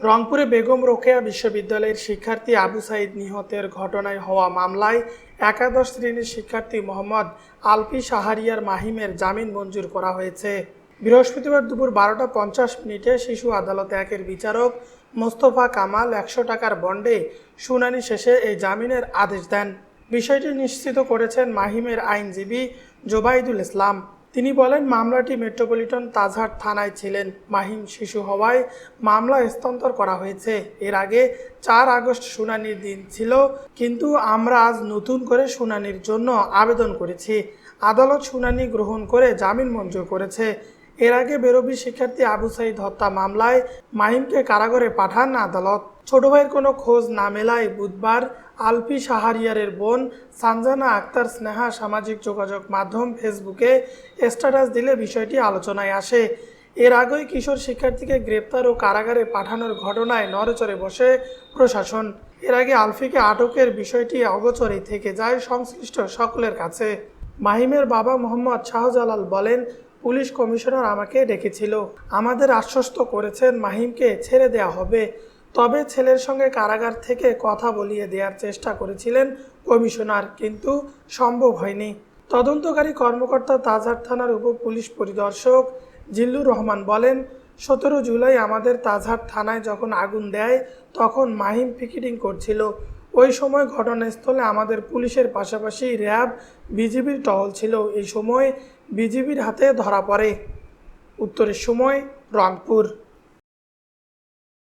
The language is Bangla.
রংপুরে বেগম রোকেয়া বিশ্ববিদ্যালয়ের শিক্ষার্থী আবু সাইদ নিহতের ঘটনায় হওয়া মামলায় একাদশ শ্রেণির শিক্ষার্থী মোহাম্মদ আলফি সাহারিয়ার মাহিমের জামিন মঞ্জুর করা হয়েছে। বৃহস্পতিবার দুপুর বারোটা পঞ্চাশ মিনিটে শিশু আদালত একের বিচারক মোস্তফা কামাল একশো টাকার বন্ডে শুনানি শেষে এই জামিনের আদেশ দেন। বিষয়টি নিশ্চিত করেছেন মাহিমের আইনজীবী জোবাইদুল ইসলাম। তিনি বলেন, মামলাটি মেট্রোপলিটন তাজহাট থানায় ছিলেন। মাহিম শিশু হওয়ায় মামলা স্থানান্তর করা হয়েছে। এর আগে চার আগস্ট শুনানির দিন ছিল, কিন্তু আমরা আজ নতুন করে শুনানির জন্য আবেদন করেছি। আদালত শুনানি গ্রহণ করে জামিন মঞ্জুর করেছে। এর আগে বেরোবি শিক্ষার্থী আবু সাইদ হত্যা মামলায় মাহিমকে কারাগারে পাঠান আদালত। ছোট ভাইয়ের কোনো খোঁজ না মেলায় বুধবার আলফি সাহারিয়ারের বোন সানজানা আক্তার স্নেহা সামাজিক যোগাযোগ মাধ্যম ফেসবুকে স্ট্যাটাস দিলে বিষয়টি আলোচনায় আসে। এর আগেই কিশোর শিক্ষার্থীকে গ্রেপ্তার ও কারাগারে পাঠানোর ঘটনায় নড়েচড়ে বসে প্রশাসন। এর আগে আলফিকে আটকের বিষয়টি অগোচরেই থেকে যায় সংশ্লিষ্ট সকলের কাছে। মাহিমের বাবা মোহাম্মদ শাহজালাল বলেন পুলিশ কমিশনার আমাকে ডেকেছিল। আমাদের আশ্বস্ত করেছেন মাহিমকে ছেড়ে দেয়া হবে। তবে ছেলের সঙ্গে কারাগার থেকে কথা বলিয়ে দেওয়ার চেষ্টা করেছিলেন কমিশনার, কিন্তু সম্ভব হয়নি। তদন্তকারী কর্মকর্তা তাজহাট থানার উপ পুলিশ পরিদর্শক জিল্লুর রহমান বলেন, সতেরো জুলাই আমাদের তাজহাট থানায় যখন আগুন দেয়, তখন মাহিম পিকেটিং করছিল। ওই সময় ঘটনাস্থলে আমাদের পুলিশের পাশাপাশি র্যাব, বিজিবির টহল ছিল। এই সময় বিজিবির হাতে ধরা পড়ে। উত্তরের সময় রংপুর।